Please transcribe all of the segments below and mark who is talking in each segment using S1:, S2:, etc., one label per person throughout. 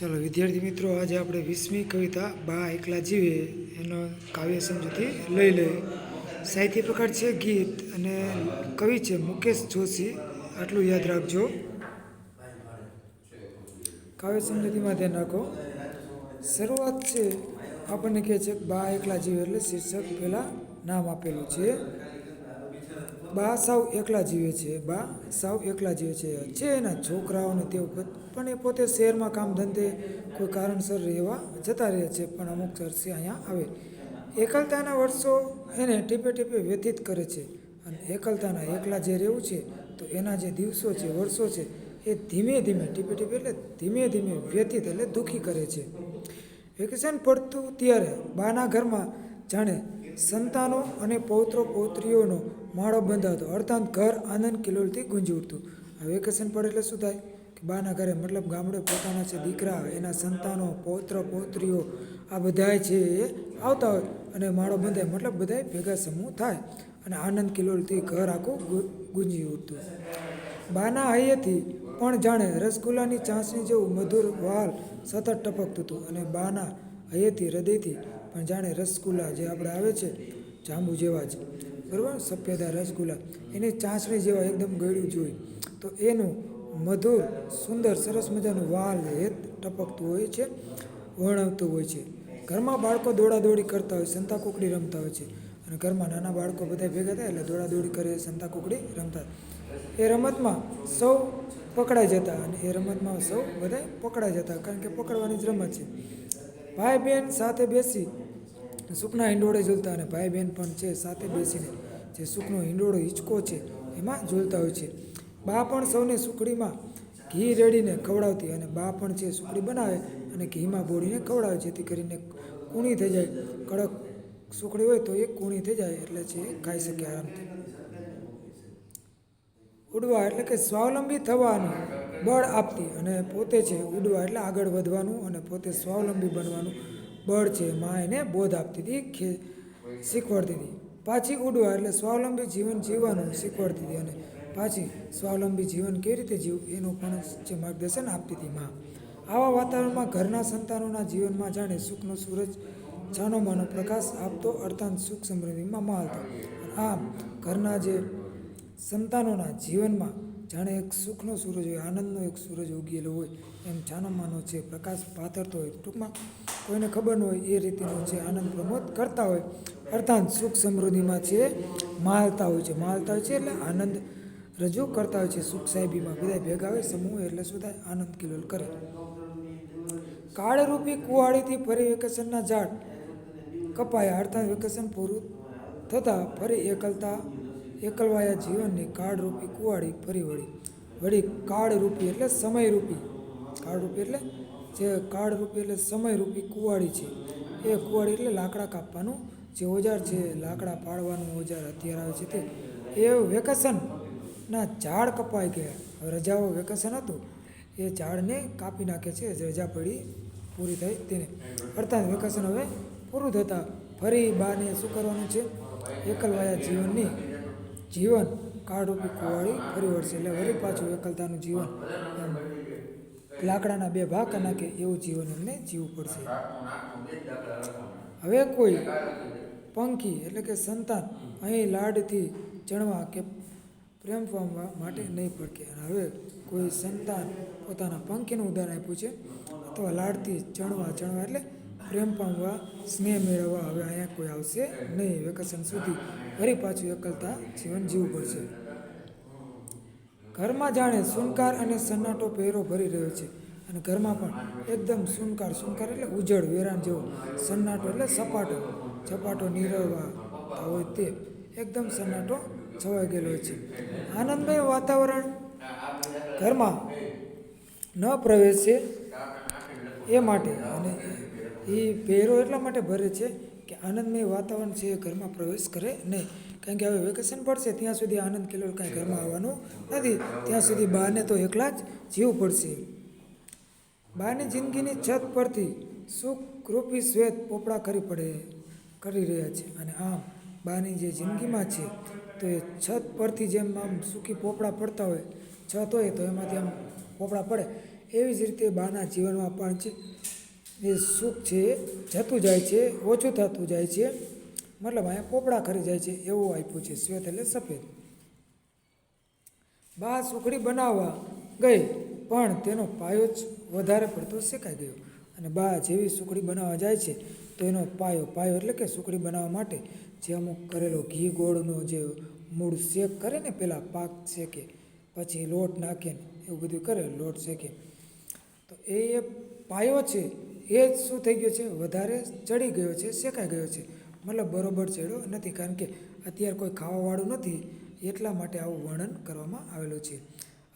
S1: ચાલો, વિદ્યાર્થી મિત્રો, આજે આપણે વીસમી કવિતા, બા એકલા જીવે, એનો કાવ્ય સમજૂતી લઈ લઈએ. સાહિત્ય પ્રકાર છે ગીત અને કવિ છે મુકેશ જોશી. આટલું યાદ રાખજો. કાવ્ય સમજૂતીમાં ધ્યાન રાખો. શરૂઆત છે, આપણને કહે છે, બા એકલા જીવે એટલે શીર્ષક પહેલાં નામ આપેલું છે. બા સાવ એકલા જીવે છે, બા સાવ એકલા જીવે છે. છે એના છોકરાઓને તેઓ પણ એ પોતે શહેરમાં કામ ધંધે કોઈ કારણસર રહેવા જતા રહે છે, પણ અમુક ચર્ચે અહીંયા આવે. એકલતાના વર્ષો એને ટીપે ટીપે વ્યતીત કરે છે. અને એકલતાના એકલા જે રહેવું છે, તો એના જે દિવસો છે, વર્ષો છે, એ ધીમે ધીમે ટીપે ટીપે એટલે ધીમે ધીમે વ્યતીત એટલે દુઃખી કરે છે. વેકેશન પડતું ત્યારે બાના ઘરમાં જાણે સંતાનો અને પૌત્રો પૌત્રીઓનો માળો બંધાતો. અર્થાત ઘર આનંદ કિલોલથી ગુંજી ઉઠતું. આ વેકેશન પડે એટલે શું થાય? કે બાના ઘરે મતલબ ગામડે પોતાના છે દીકરા, એના સંતાનો, પૌત્ર, પૌત્રીઓ આ બધાય છે એ આવતા હોય અને માળો બંધાય. મતલબ બધાય ભેગા સમૂહ થાય અને આનંદ કિલોલથી ઘર આખું ગુંજી ઉઠતું. બાના હૈયેથી પણ જાણે રસગુલ્લાની ચાસણી જેવું મધુર વાલ સતત ટપકતું હતું અને બાના હૈયેથી હૃદયથી પણ જાણે રસગુલ્લા જે આપણે આવે છે, જાંબુ જેવા જ. બરાબર? સફેદા રસગુલ્લા. એની ચાસણી જેવા એકદમ ગળ્યું જોઈ તો એનું મધુર, સુંદર, સરસ મજાનું વાલ હેત ટપકતું હોય છે, વર્ણવતું હોય છે. ઘરમાં બાળકો દોડાદોડી કરતા હોય સંતા કુકડી રમતા હોય છે. અને ઘરમાં નાના બાળકો બધા ભેગા થાય એટલે દોડાદોડી કરે સંતા કુકડી રમતા. એ રમતમાં સૌ પકડાઈ જતા અને એ રમતમાં સૌ બધા પકડાઈ જતા, કારણ કે પકડવાની જ રમત છે. ભાઈ બહેન સાથે બેસી સુખના હિંડોળે ઝૂલતા અને ભાઈ બહેન પણ છે, સાથે બેસીને. જે સુખનો હિંડોળો હિંચકો છે, એમાં ઝૂલતા હોય છે. બા પણ સૌને સુખડીમાં ઘી રેડીને ખવડાવતી અને બા પણ છે સુખડી બનાવે અને ઘીમાં બોળીને ખવડાવે, જેથી કરીને કૂણી થઈ જાય. કડક સુખડી હોય તો એ કૂણી થઈ જાય એટલે છે એ ખાઈ શકે આરામથી. ઉડવા એટલે કે સ્વાવલંબી થવાનું બળ આપતી અને પોતે છે ઉડવા એટલે આગળ વધવાનું અને પોતે સ્વાવલંબી બનવાનું. બળ છે, માં એને બોધ આપતી હતી શીખવાડતી હતી. પાછી ઉડવા એટલે સ્વાવલંબી જીવન જીવવાનું શીખવાડતી હતી અને પાછી સ્વાવલંબી જીવન કેવી રીતે જીવવું એનું પણ જે માર્ગદર્શન આપતી હતી માં. આવા વાતાવરણમાં ઘરના સંતાનોના જીવનમાં જાણે સુખનો સૂરજ છાનો માનો પ્રકાશ આપતો અર્થાંત સુખ સમૃદ્ધિમાં માલતો આમ ઘરના જે સંતાનોના જીવનમાં જાણે એક સુખનો સૂરજ હોય, આનંદનો એક સૂરજ ઉગેલો હોય, એમ જાનમાનો છે પ્રકાશ પાથરતો હોય. ટૂંકમાં કોઈને ખબર ન હોય, એ રીતેનો છે આનંદ પ્રમોદ કરતા હોય. અર્થાત સુખ સમૃદ્ધિમાં છે માલતા હોય છે, માલતા હોય છે એટલે આનંદ રજૂ કરતા હોય છે. સુખ સાહેબીમાં બધા ભેગા હોય, સમૂહ એટલે શું આનંદ કિલોલ કરે. કાળરૂપી કુવાડીથી ફરી વેકેશનના ઝાડ કપાયા. અર્થાત વેકેશન પૂરું થતાં ફરી એકલતા એકલવાયા જીવનની કાળરૂપી કુવાડી ફરી વળી. વળી કાળરૂપી એટલે સમયરૂપી. કાળરૂપી એટલે જે કાળરૂપી એટલે સમયરૂપી કુવાડી છે. એ કુવાડી એટલે લાકડા કાપવાનું. જે ઓજાર છે, લાકડા પાડવાનું ઓજાર હથિયાર આવે છે તે. એ વેકેશનના ઝાડ કપાઈ ગયા. રજાઓ વેકેશન હતું. એ ઝાડને કાપી નાખે છે. રજા પડી પૂરી થઈ તેને. અર્થાત વેકેશન હવે પૂરું થતાં ફરી બાને શું કરવાનું છે? એકલવાયા જીવનની જીવન કાળરૂપી કુવાળી ફરી વળશે એટલે વળી પાછું એકલતાનું જીવન. એમ. લાકડાના બે ભાગ નાખે એવું જીવન એમને જીવવું પડશે. હવે કોઈ પંખી એટલે કે સંતાન અહીં લાડથી ચણવા કે પ્રેમ પામવા માટે નહીં પડકે. અને હવે કોઈ સંતાન પોતાના પંખીનું ઉદાહરણ આપ્યું છે, અથવા લાડથી ચણવા ચણવા એટલે પ્રેમ પામવા, સ્નેહ મેળવવા હવે અહીંયા કોઈ આવશે નહીં. વેકેશન સુધી ફરી પાછું એકલતા જીવન જીવવું પડશે. ઘરમાં જાણે સુનકાર અને સન્નાટો પહેરો ભરી રહ્યો છે અને ઘરમાં પણ એકદમ સુનકાર સુનકાર એટલે ઉજળ, વેરાન જેવો સન્નાટો એટલે સપાટો. સપાટો નીરવવા હોય તે એકદમ સન્નાટો છવાઈ ગયેલો છે. આનંદમય વાતાવરણ ઘરમાં ન પ્રવેશે એ માટે અને એ પહેરો એટલા માટે ભરે છે કે આનંદમય વાતાવરણ છે એ ઘરમાં પ્રવેશ કરે નહીં. કારણ કે હવે વેકેશન પડશે, ત્યાં સુધી આનંદ કિલોલ કાંઈ ઘરમાં આવવાનું નથી. ત્યાં સુધી બાને તો એકલા જ જીવવું પડશે. બાની જિંદગીની છત પરથી સુખ રૂપી શ્વેત પોપડા કરી પડે, કરી રહ્યા છે. અને આમ બાની જે જિંદગીમાં છે, તો એ છત પરથી જેમ આમ સૂકી પોપડા પડતા હોય, છત હોય તો એમાંથી આમ પોપડા પડે. એવી જ રીતે બાના જીવનમાં પણ છે. એ સુખ છે, જતું જાય છે, ઓછું થતું જાય છે. મતલબ અહીંયા પોપડા ખરી જાય છે, એવું આપ્યું છે, શ્વેત એટલે સફેદ. બા સુખડી બનાવવા ગઈ, પણ તેનો પાયો જ વધારે પડતો શેકાઈ ગયો. અને બા જેવી સુખડી બનાવવા જાય છે, તો એનો પાયો પાયો એટલે કે સુખડી બનાવવા માટે જે અમુક કરેલો ઘી ગોળનો જે મૂળ શેક કરે ને પહેલાં પાક શેકે, પછી લોટ નાખે ને એવું બધું કરે, લોટ શેકે. તો એ પાયો છે એ જ શું થઈ ગયો છે? વધારે ચડી ગયો છે, શેકાઈ ગયો છે. મતલબ બરોબર ચડ્યો નથી, કારણ કે અત્યારે કોઈ ખાવાવાળું નથી, એટલા માટે આવું વર્ણન કરવામાં આવેલું છે.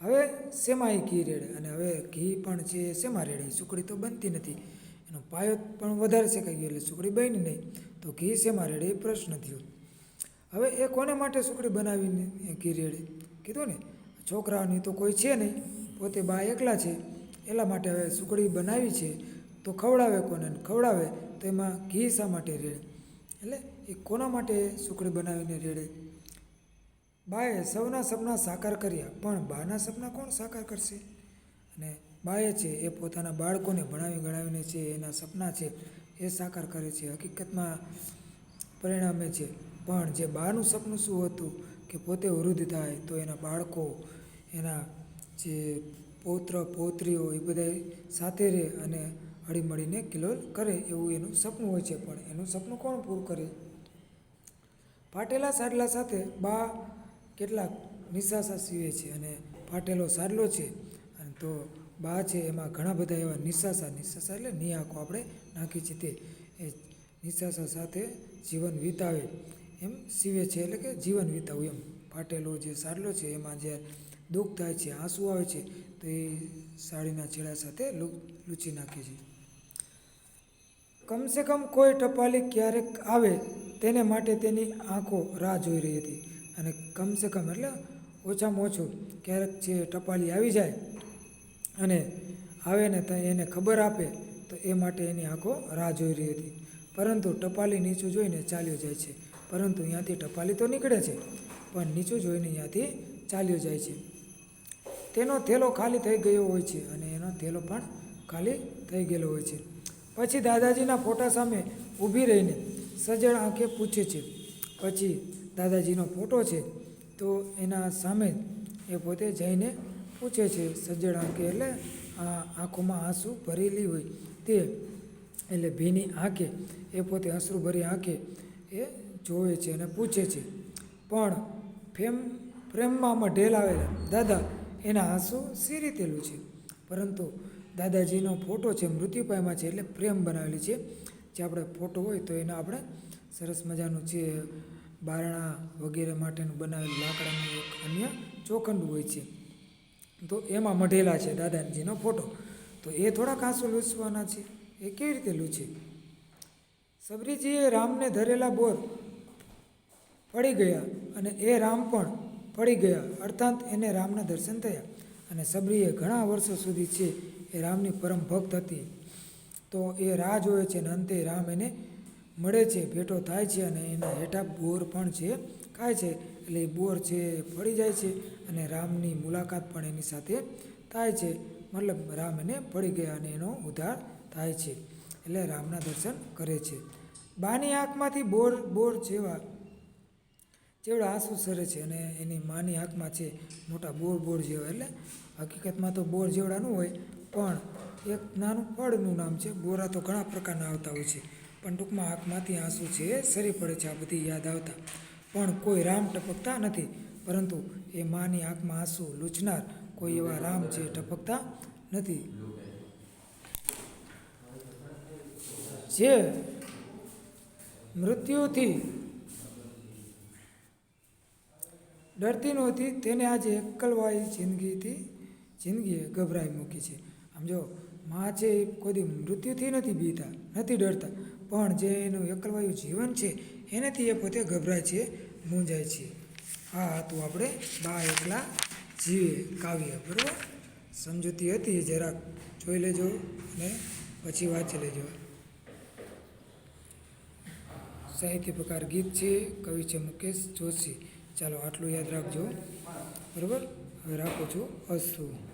S1: હવે શેમાં એ ઘી રેડે અને હવે ઘી પણ છે શેમાં રેડે સુકડી તો બનતી નથી. એનો પાયો પણ વધારે શેકાઈ ગયો એટલે સુકડી બની નહીં. તો ઘી શેમાં રેડે એ પ્રશ્ન થયો. હવે એ કોને માટે સુકડી બનાવીને ઘી રેડે? કીધું ને છોકરાઓની તો કોઈ છે નહીં, પોતે બા એકલા છે. એટલા માટે હવે સુકડી બનાવી છે. તો ખવડાવે કોને ખવડાવે તો એમાં ઘી શા માટે રેડે? એટલે એ કોના માટે સુખડી બનાવીને રેડે? બાએ સૌના સપના સાકાર કર્યા, પણ બાના સપના કોણ સાકાર કરશે? અને બાએ છે એ પોતાના બાળકોને ભણાવી ગણાવીને છે, એના સપના છે, એ સાકાર કરે છે. હકીકતમાં પરિણામે છે, પણ જે બાનું સપનું શું હતું કે પોતે વૃદ્ધ થાય, તો એના બાળકો, એના જે પૌત્ર, પૌત્રીઓ એ બધા સાથે રહે અને હળીમળીને કિલોલ કરે એવું એનું સપનું હોય છે પણ એનું સપનું કોણ પૂરું કરે? ફાટેલા સાડલા સાથે બા કેટલાક નિશાસા સીવે છે અને ફાટેલો સાડલો છે. અને તો બા છે એમાં ઘણા બધા એવા નિશાસા નિશાસા એટલે નિયાકો આપણે નાખી છે તે. એ નિશાસા સાથે જીવન વિતાવે. એમ સીવે છે એટલે કે જીવન વિતાવું એમ. ફાટેલો જે સાડલો છે એમાં જે દુઃખ થાય છે, આંસુ આવે છે, તો એ સાડીના છેડા સાથે લૂછી નાખે છે. કમસે કમ કોઈ ટપાલી ક્યારેક આવે, તેને માટે તેની આંખો રાહ જોઈ રહી હતી. અને કમસે કમ એટલે ઓછામાં ઓછું ક્યારેક જે ટપાલી આવી જાય અને આવે ને તો એને ખબર આપે, તો એ માટે એની આંખો રાહ જોઈ રહી હતી. પરંતુ ટપાલી નીચું જોઈને ચાલ્યો જાય છે. પરંતુ અહીંયાથી ટપાલી તો નીકળે છે, પણ નીચું જોઈને અહીંયાથી ચાલ્યો જાય છે. તેનો થેલો ખાલી થઈ ગયો હોય છે અને એનો થેલો પણ ખાલી થઈ ગયેલો હોય છે. પછી દાદાજીના ફોટા સામે ઊભી રહીને સજળ આંખે પૂછે છે, પછી દાદાજીનો ફોટો છે? તો એના સામે એ પોતે જઈને પૂછે છે સજ્જડ આંખે એટલે આ આંખોમાં આંસુ ભરેલી હોય તે. એટલે ભીની આંખે, એ પોતે અશ્રુ ભરી આંખે એ જોવે છે અને પૂછે છે, પણ ફેમ, પ્રેમમાં ઢેલ આવેલા. દાદા, એના આંસુ સી રીતેલું છે? પરંતુ દાદાજીનો ફોટો છે, મૃત્યુ પામ્યા છે એટલે પ્રેમ બનાવેલી છે. જે આપણે ફોટો હોય તો એને આપણે સરસ મજાનું છે બારણા વગેરે માટેનું બનાવેલું લાકડાનું એક અન્ય ચોખંડ હોય છે. તો એમાં મઢેલા છે દાદાજીનો ફોટો. તો એ થોડાક આંસુ લૂછવાના છે. એ કેવી રીતે લૂછે? સબરીજીએ રામને ધરેલા બોર પડી ગયા અને એ રામ પણ પડી ગયા. અર્થાત એને રામના દર્શન થયા. અને સબરીએ ઘણા વર્ષો સુધી છે એ રામની પરમ ભક્ત હતી. તો એ રાહ જોવે છે અને અંતે રામ એને મળે છે, ભેટો થાય છે અને એના હેઠા બોર પણ છે, ખાય છે. એટલે એ બોર છે પડી જાય છે અને રામની મુલાકાત પણ એની સાથે થાય છે. મતલબ રામ એને પડી ગયા અને એનો ઉદ્ધાર થાય છે. એટલે રામના દર્શન કરે છે. બાની આંખમાંથી બોર બોર જેવા, જેવડા આંસુ સરે છે અને એની માની આંખમાં છે મોટા બોર બોર જેવા. એટલે હકીકતમાં તો બોર જેવડાનું હોય પણ એક નાનું ફળનું નામ છે. બોરા તો ઘણા પ્રકારના આવતા હોય છે, પણ ટૂંકમાં આંખમાંથી આંસુ છે સરી પડે છે, આ બધી યાદ આવતા. પણ કોઈ રામ ટપકતા નથી, પરંતુ એ માની આંખમાં આંસુ લૂછનાર કોઈ એવા રામ છે, ટપકતા નથી. જે મૃત્યુથી ડરતી નહોતી, તેને આજે એકલવાય જિંદગીથી જિંદગીએ ગભરાઈ મૂકી છે. મા માં છે એ કોઈ મૃત્યુથી નથી બીતા, નથી ડરતા. પણ જે એનું એકલવાયું જીવન છે, એનાથી એ પોતે ગભરાય છે, મૂંઝાય છે. આ હતું આપણે બા એકલા જીવે કાવ્ય, બરાબર? સમજૂતી હતી, જરાક જોઈ લેજો અને પછી વાંચી લેજો. સાહિત્ય પ્રકાર ગીત છે, કવિ છે મુકેશ જોશી. ચાલો, આટલું યાદ રાખજો. બરાબર? હવે રાખું છું અસ્તુ